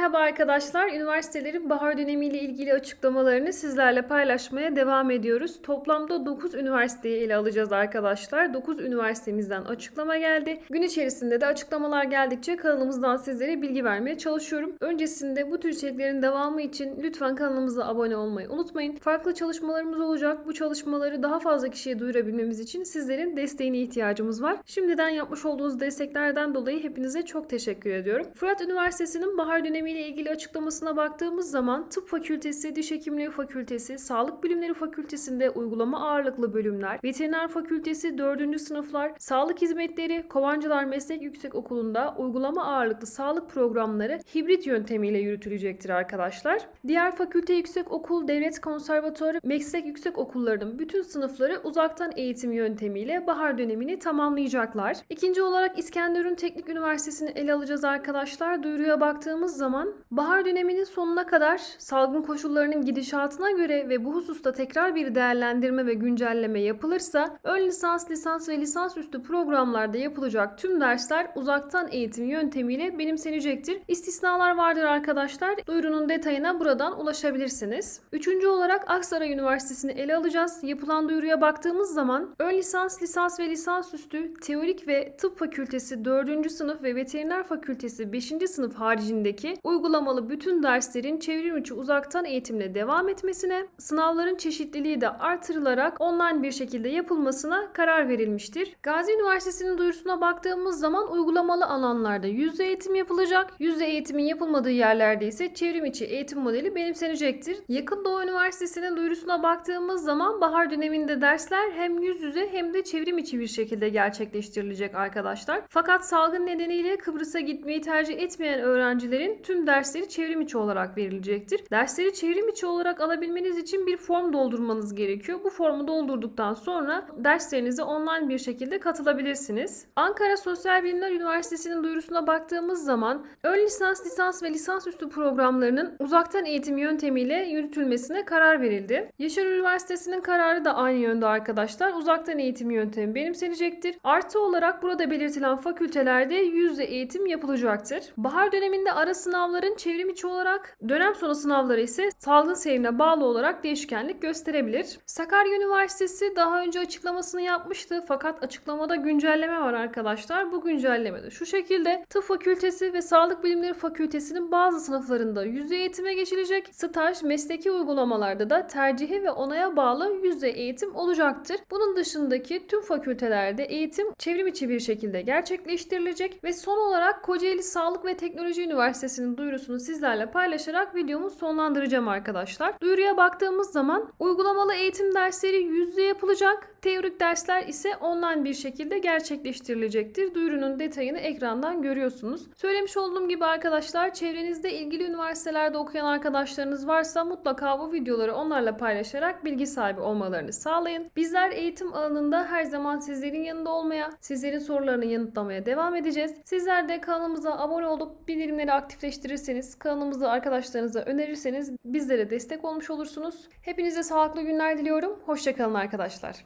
Merhaba arkadaşlar. Üniversitelerin bahar dönemiyle ilgili açıklamalarını sizlerle paylaşmaya devam ediyoruz. Toplamda 9 üniversiteyi ele alacağız arkadaşlar. 9 üniversitemizden açıklama geldi. Gün içerisinde de açıklamalar geldikçe kanalımızdan sizlere bilgi vermeye çalışıyorum. Öncesinde bu tür içeriklerin devamı için lütfen kanalımıza abone olmayı unutmayın. Farklı çalışmalarımız olacak. Bu çalışmaları daha fazla kişiye duyurabilmemiz için sizlerin desteğine ihtiyacımız var. Şimdiden yapmış olduğunuz desteklerden dolayı hepinize çok teşekkür ediyorum. Fırat Üniversitesi'nin bahar dönemiyle ilgili açıklamasına baktığımız zaman tıp fakültesi, diş hekimliği fakültesi, sağlık bilimleri fakültesinde uygulama ağırlıklı bölümler, veteriner fakültesi 4. sınıflar, sağlık hizmetleri, Kovancılar Meslek Yüksekokulu'nda uygulama ağırlıklı sağlık programları hibrit yöntemiyle yürütülecektir arkadaşlar. Diğer fakülte yüksekokul, devlet konservatuarı, meslek yüksekokullarının bütün sınıfları uzaktan eğitim yöntemiyle bahar dönemini tamamlayacaklar. İkinci olarak İskenderun Teknik Üniversitesi'ni ele alacağız arkadaşlar. Duyuruya baktığımız zaman bahar döneminin sonuna kadar salgın koşullarının gidişatına göre ve bu hususta tekrar bir değerlendirme ve güncelleme yapılırsa ön lisans, lisans ve lisansüstü programlarda yapılacak tüm dersler uzaktan eğitim yöntemiyle benimsenecektir. İstisnalar vardır arkadaşlar. Duyurunun detayına buradan ulaşabilirsiniz. Üçüncü olarak Aksaray Üniversitesi'ni ele alacağız. Yapılan duyuruya baktığımız zaman ön lisans, lisans ve lisansüstü teorik ve tıp fakültesi 4. sınıf ve veteriner fakültesi 5. sınıf haricindeki uygulamalı bütün derslerin çevrim içi uzaktan eğitimle devam etmesine, sınavların çeşitliliği de artırılarak online bir şekilde yapılmasına karar verilmiştir. Gazi Üniversitesi'nin duyurusuna baktığımız zaman uygulamalı alanlarda yüzde eğitim yapılacak. Yüzde eğitimin yapılmadığı yerlerde ise çevrim içi eğitim modeli benimsenecektir. Yakın Doğu Üniversitesi'nin duyurusuna baktığımız zaman bahar döneminde dersler hem yüz yüze hem de çevrim içi bir şekilde gerçekleştirilecek arkadaşlar. Fakat salgın nedeniyle Kıbrıs'a gitmeyi tercih etmeyen öğrencilerin tüm dersleri çevrim içi olarak verilecektir. Dersleri çevrim içi olarak alabilmeniz için bir form doldurmanız gerekiyor. Bu formu doldurduktan sonra derslerinize online bir şekilde katılabilirsiniz. Ankara Sosyal Bilimler Üniversitesi'nin duyurusuna baktığımız zaman ön lisans, lisans ve lisansüstü programlarının uzaktan eğitim yöntemiyle yürütülmesine karar verildi. Yaşar Üniversitesi'nin kararı da aynı yönde arkadaşlar. Uzaktan eğitim yöntemi benimsenecektir. Artı olarak burada belirtilen fakültelerde yüzde eğitim yapılacaktır. Bahar döneminde ara sınavların çevrim içi olarak, dönem sonu sınavları ise salgın seyrine bağlı olarak değişkenlik gösterebilir. Sakarya Üniversitesi daha önce açıklamasını yapmıştı fakat açıklamada güncelleme var arkadaşlar. Bu güncellemede şu şekilde tıp fakültesi ve sağlık bilimleri fakültesinin bazı sınıflarında yüzde eğitime geçilecek. Staj, mesleki uygulamalarda da tercihe ve onaya bağlı yüzde eğitim olacaktır. Bunun dışındaki tüm fakültelerde eğitim çevrim içi bir şekilde gerçekleştirilecek ve son olarak Kocaeli Sağlık ve Teknoloji Üniversitesi'nin duyurusunu sizlerle paylaşarak videomu sonlandıracağım arkadaşlar. Duyuruya baktığımız zaman uygulamalı eğitim dersleri yüzde yapılacak. Teorik dersler ise online bir şekilde gerçekleştirilecektir. Duyurunun detayını ekrandan görüyorsunuz. Söylemiş olduğum gibi arkadaşlar çevrenizde ilgili üniversitelerde okuyan arkadaşlarınız varsa mutlaka bu videoları onlarla paylaşarak bilgi sahibi olmalarını sağlayın. Bizler eğitim alanında her zaman sizlerin yanında olmaya, sizlerin sorularını yanıtlamaya devam edeceğiz. Sizler de kanalımıza abone olup bildirimleri aktifleştirirseniz, kanalımızı arkadaşlarınıza önerirseniz bizlere destek olmuş olursunuz. Hepinize sağlıklı günler diliyorum. Hoşçakalın arkadaşlar.